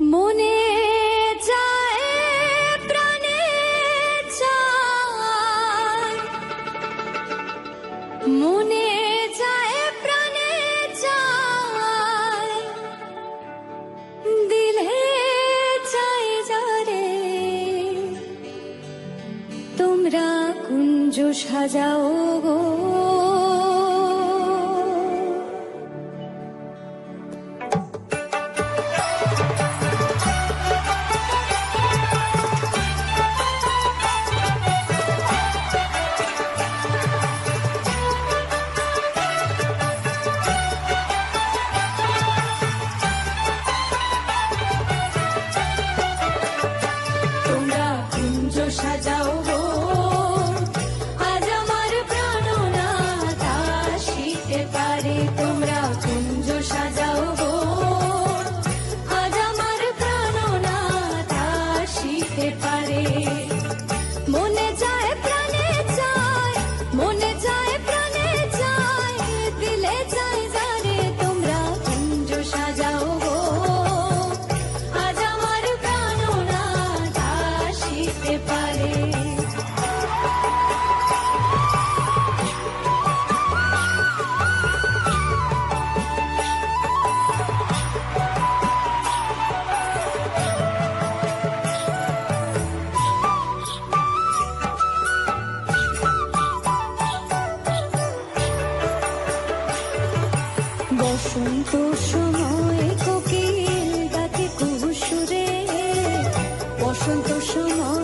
মনে যায় প্রাণে চায়। মনে যায় প্রাণে চায়। দিলে চাই যারে তোমরা কুঞ্জ সাজাও গো। feito meu. বসন্ত সময় কোকিল ডাকে কুসুরে বসন্ত সময়